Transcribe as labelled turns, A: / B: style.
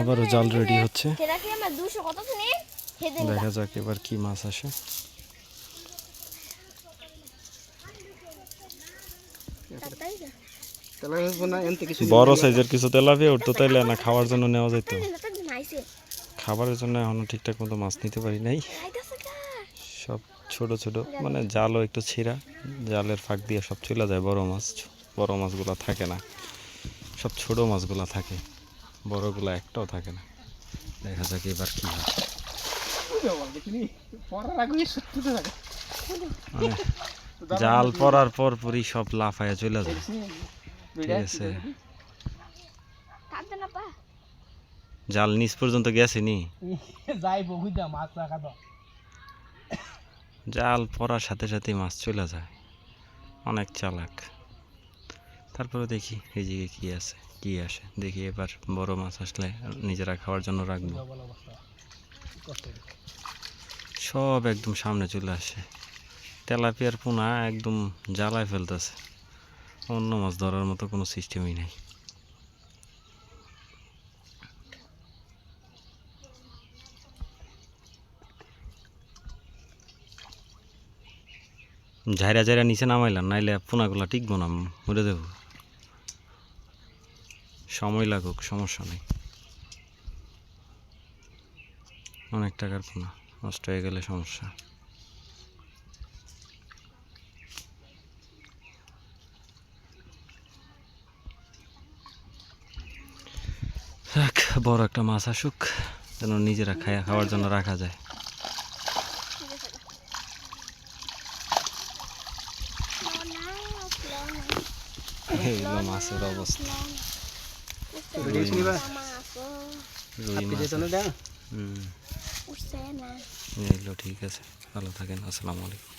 A: আবারও জাল রেডি হচ্ছে। দেখা যাক এবার কি মাছ আসে। বড় সাইজের কিছু তেলাপিয়া উঠতো তাইলে না খাওয়ার জন্য নেওয়া যেত খাবারের জন্য এখনও ঠিকঠাক মতো মাছ নিতে পারি নাই। সব ছোট ছোট মানে জালও একটু ছিঁড়া জালের ফাঁক দিয়ে সব চলে যায় বড় মাছ। বড় মাছগুলো থাকে না সব ছোট মাছগুলো থাকে। বড়গুলো একটাও থাকে না। দেখা যাক এবার কি হয়। মানে জাল পড়ার পর পরই সব লাফায়া চলে যায়। ঠিক আছে। জাল নিচ পর্যন্ত গেছে নি? জাল পড়ার সাথে সাথে মাছ চলে যায়। অনেক চালাক। তারপরে দেখি এই দিকে কি আছে, কি আসে। দেখি এবার বড় মাছ আসলে নিজেরা খাওয়ার জন্য রাখব। সব একদম সামনে চলে আসে। তেলাপিয়ার পোনা একদম জ্বালায় ফেলতেছে। অন্য মাছ ধরার মতো কোনো সিস্টেমই নেই। ঝাইরা ঝাইরা নিচে নামাইলাম, নাইলে পোনাগুলা টিকবো না মরে দেব। সময় লাগুক সমস্যা নেই অনেক টাকার পোনা নষ্ট হয়ে গেলে সমস্যা যাক, বড় একটা মাছ আসুক যেন নিজেরা খায়া খাওয়ার জন্য রাখা যায় এই মাছের অবস্থা রুই মাছ মাছ হুম ঠিক আছে ভালো থাকেন আসসালামু আলাইকুম